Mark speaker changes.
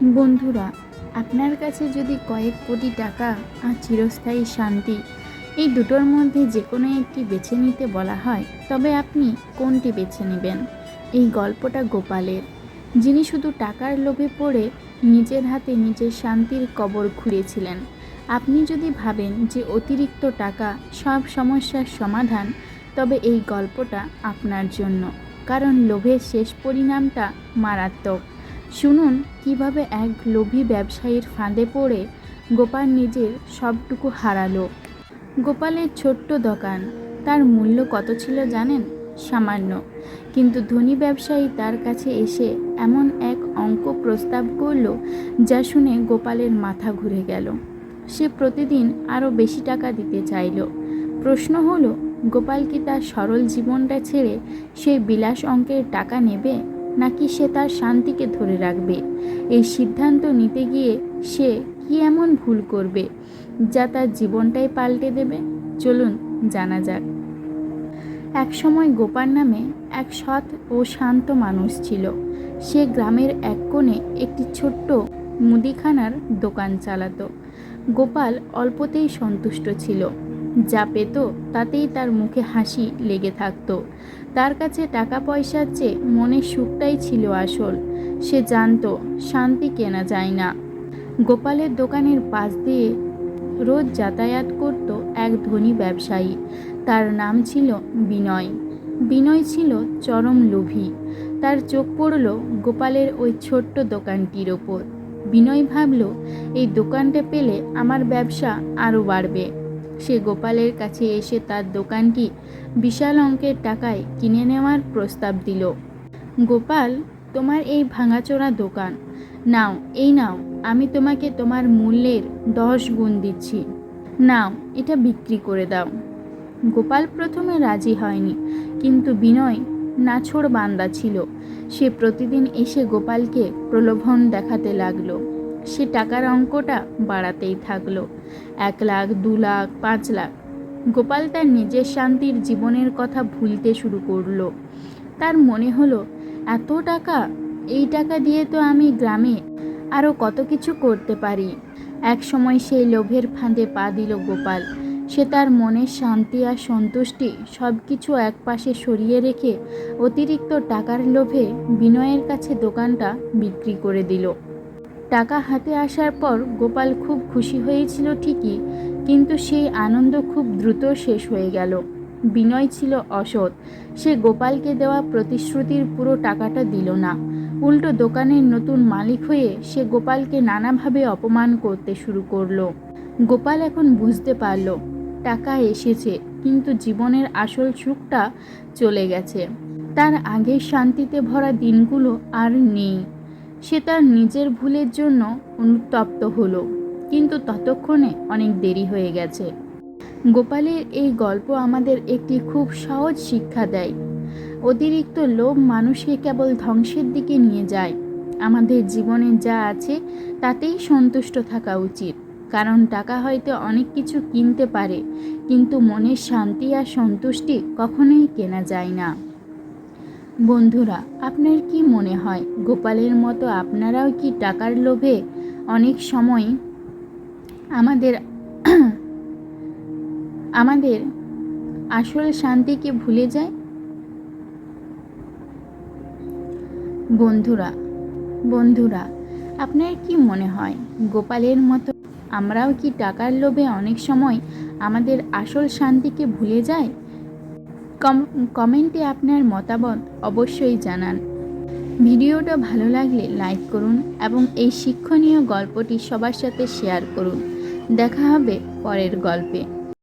Speaker 1: বন্ধুরা, আপনার কাছে যদি কয়েক কোটি টাকা আর চিরস্থায়ী শান্তি, এই দুটোর মধ্যে যে কোনো একটি বেছে নিতে বলা হয়, তবে আপনি কোনটি বেছে নেবেন? এই গল্পটা গোপালের। যিনি শুধু টাকার লোভে পড়ে নিজের হাতে নিজের শান্তির কবর খুঁড়েছিলেন। আপনি যদি ভাবেন যে অতিরিক্ত টাকা সব সমস্যার সমাধান, তবে এই গল্পটা আপনার জন্য, কারণ লোভের শেষ পরিণামটা মারাত্মক। শুনুন, কীভাবে এক লোভী ব্যবসায়ীর ফাঁদে পড়ে গোপাল নিজের সবটুকু হারালো। গোপালের ছোট্ট দোকান, তার মূল্য কত ছিল জানেন? সামান্য। কিন্তু ধনী ব্যবসায়ী তার কাছে এসে এমন এক অঙ্ক প্রস্তাব করল, যা শুনে গোপালের মাথা ঘুরে গেল। সে প্রতিদিন আরও বেশি টাকা দিতে চাইল। প্রশ্ন হলো, গোপাল কি তার সরল জীবনটা ছেড়ে সেই বিলাস অঙ্কের টাকা নেবে? নাকি সে তার শান্তিকে ধরে রাখবে? এই সিদ্ধান্ত নিতে গিয়ে সে কি এমন ভুল করবে যা তার জীবনটাই পাল্টে দেবে? চলুন, জানা যাক। এক সময় গোপাল নামে এক সৎ ও শান্ত মানুষ ছিল। সে গ্রামের এক কোণে একটি ছোট্ট মুদিখানার দোকান চালাতো। গোপাল অল্পতেই সন্তুষ্ট ছিল। যা পেত তাতেই তার মুখে হাসি লেগে থাকতো। তার কাছে টাকা পয়সার চেয়ে মনের সুখটাই ছিল আসল। সে জানতো, শান্তি কেনা যায় না। গোপালের দোকানের পাশ দিয়ে রোজ যাতায়াত করত এক ধনী ব্যবসায়ী। তার নাম ছিল বিনয়। বিনয় ছিল চরম লোভী। তার চোখ পড়ল গোপালের ওই ছোট্ট দোকানটির ওপর। বিনয় ভাবল, এই দোকানটা পেলে আমার ব্যবসা আরও বাড়বে। সে গোপালের কাছে এসে তার দোকানটি বিশাল অঙ্কের টাকায় কিনে নেওয়ার প্রস্তাব দিল। গোপাল, তোমার এই ভাঙাচোরা দোকান। নাও, এই নাও, আমি তোমাকে তোমার মূল্যের দশ গুণ দিচ্ছি। নাও, এটা বিক্রি করে দাও। গোপাল প্রথমে রাজি হয়নি, কিন্তু বিনয় নাছোড় বান্দা ছিল। সে প্রতিদিন এসে গোপালকে প্রলোভন দেখাতে লাগল। সে টাকার অঙ্কটা বাড়াতেই থাকল। এক লাখ, দু লাখ, পাঁচ লাখ। গোপাল তার নিজের শান্তির জীবনের কথা ভুলতে শুরু করল। তার মনে হলো, এত টাকা, এই টাকা দিয়ে তো আমি গ্রামে আরও কত কিছু করতে পারি। এক সময় সেই লোভের ফাঁদে পা দিল গোপাল। সে তার মনের শান্তি আর সন্তুষ্টি সব কিছু একপাশে সরিয়ে রেখে অতিরিক্ত টাকার লোভে বিনয়ের কাছে দোকানটা বিক্রি করে দিল। টাকা হাতে আসার পর গোপাল খুব খুশি হয়েছিল ঠিকই, কিন্তু সেই আনন্দ খুব দ্রুত শেষ হয়ে গেল। বিনয় ছিল অসৎ, সে গোপালকে দেওয়া প্রতিশ্রুতির পুরো টাকাটা দিল না। উল্টো দোকানের নতুন মালিক হয়ে সে গোপালকে নানাভাবে অপমান করতে শুরু করল। গোপাল এখন বুঝতে পারল, টাকা এসেছে, কিন্তু জীবনের আসল সুখটা চলে গেছে। তার আগের শান্তিতে ভরা দিনগুলো আর নেই। সে তার নিজের ভুলের জন্য অনুতপ্ত হলো। কিন্তু ততক্ষণে অনেক দেরি হয়ে গেছে। গোপালের এই গল্প আমাদের একটি খুব সহজ শিক্ষা দেয়। অতিরিক্ত লোভ মানুষকে কেবল ধ্বংসের দিকে নিয়ে যায়। আমাদের জীবনে যা আছে, তাতেই সন্তুষ্ট থাকা উচিত। কারণ টাকা হয়তো অনেক কিছু কিনতে পারে, কিন্তু মনের শান্তি আর সন্তুষ্টি কখনোই কেনা যায় না। বন্ধুরা, আপনার কি মনে হয়, গোপালের মতো আপনারাও কি টাকার লোভে অনেক সময় আমাদের আমাদের আসল শান্তিকে ভুলে যায়? বন্ধুরা বন্ধুরা, আপনার কি মনে হয়, গোপালের মতো আমরাও কি টাকার লোভে অনেক সময় আমাদের আসল শান্তিকে ভুলে কম কমেন্টে আপনার মতামত অবশ্যই জানান। ভিডিওটা ভালো লাগলে লাইক করুন এবং এই শিক্ষণীয় গল্পটি সবার সাথে শেয়ার করুন। দেখা হবে পরের গল্পে।